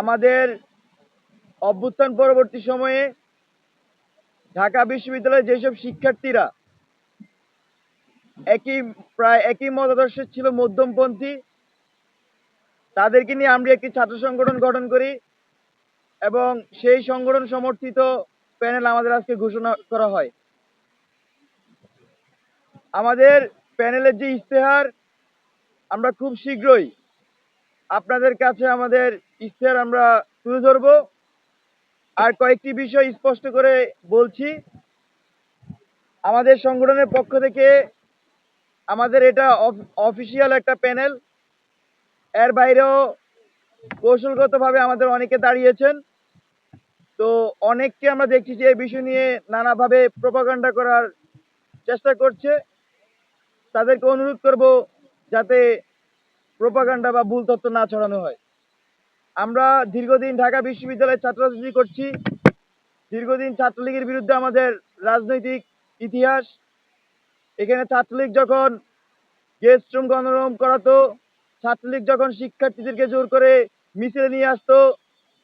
আমাদের অভ্যুত্থান পরবর্তী সময়ে ঢাকা বিশ্ববিদ্যালয়ের যেসব শিক্ষার্থীরা একই প্রায় একই মতাদর্শ ছিল মধ্যমপন্থী, তাদেরকে নিয়ে আমরা একটি ছাত্র সংগঠন গঠন করি এবং সেই সংগঠন সমর্থিত প্যানেল আমাদের আজকে ঘোষণা করা হয়। আমাদের প্যানেলের যে ইশতেহার, আমরা খুব শীঘ্রই আপনাদের কাছে আমাদের ইশতেহার আমরা তুলে ধরবো। আর কয়েকটি বিষয় স্পষ্ট করে বলছি। আমাদের সংগঠনের পক্ষ থেকে আমাদের এটা অফিসিয়াল একটা প্যানেল। এর বাইরেও কৌশলগতভাবে আমাদের অনেকে দাঁড়িয়েছেন। তো অনেককে আমরা দেখছি যে এই বিষয় নিয়ে নানাভাবে প্রপাগান্ডা করার চেষ্টা করছে। তাদেরকে অনুরোধ করব যাতে প্রপাগান্ডা বা ভুল তথ্য না ছড়ানো হয়। আমরা দীর্ঘদিন ঢাকা বিশ্ববিদ্যালয়ে ছাত্র রাজনীতি করছি। দীর্ঘদিন ছাত্রলীগের বিরুদ্ধে আমাদের রাজনৈতিক ইতিহাস। এখানে ছাত্রলীগ যখন গেস্ট রুম গণরুম করাতো, ছাত্রলীগ যখন শিক্ষার্থীদেরকে জোর করে মিছিলে নিয়ে আসতো,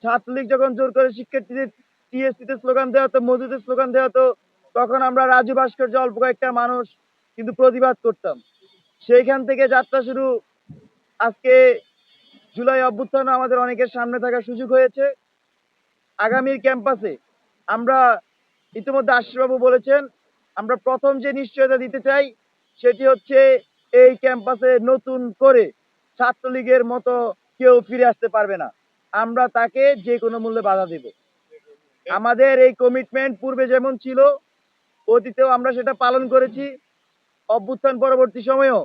ছাত্রলীগ যখন জোর করে শিক্ষার্থীদের টিএসসিতে স্লোগান দেওয়া হতো মজুদের স্লোগান দেওয়া হতো তখন আমরা রাজু ভাস্কর্য অল্প কয়েকটা মানুষ কিন্তু প্রতিবাদ করতাম। সেইখান থেকে যাত্রা শুরু আজকে জুলাই অভ্যুত্থান আমাদের অনেকের সামনে থাকার সুযোগ হয়েছে। আগামীর ক্যাম্পাসে আমরা ইতিমধ্যে আশিসবাবু বলেছেন, আমরা প্রথম যে নিশ্চয়তা দিতে চাই সেটি হচ্ছে এই ক্যাম্পাসে নতুন করে ছাত্রলীগের মতো কেউ ফিরে আসতে পারবে না। আমরা তাকে যে কোনো মূল্যে বাধা দেব। আমাদের এই কমিটমেন্ট পূর্বে যেমন ছিল, অতীতেও আমরা সেটা পালন করেছি। অভ্যুত্থান পরবর্তী সময়েও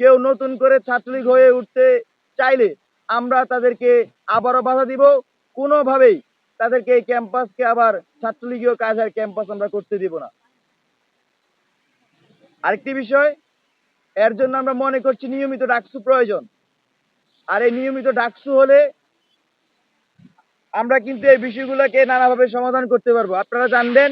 কেউ নতুন করে ছাত্রলীগ হয়ে উঠতে চাইলে আমরা তাদেরকে আবারও বাধা দিব। কোনোভাবেই তাদেরকে এই ক্যাম্পাসকে আবার ছাত্রলীগীয় কাজের ক্যাম্পাস আমরা করতে দিব না। আরেকটি বিষয়, এর জন্য আমরা মনে করছি নিয়মিত ডাকসু প্রয়োজন। আর এই নিয়মিত ডাকসু হলে আমরা কিন্তু এই বিষয়গুলোকে নানাভাবে সমাধান করতে পারব। আপনারা জানবেন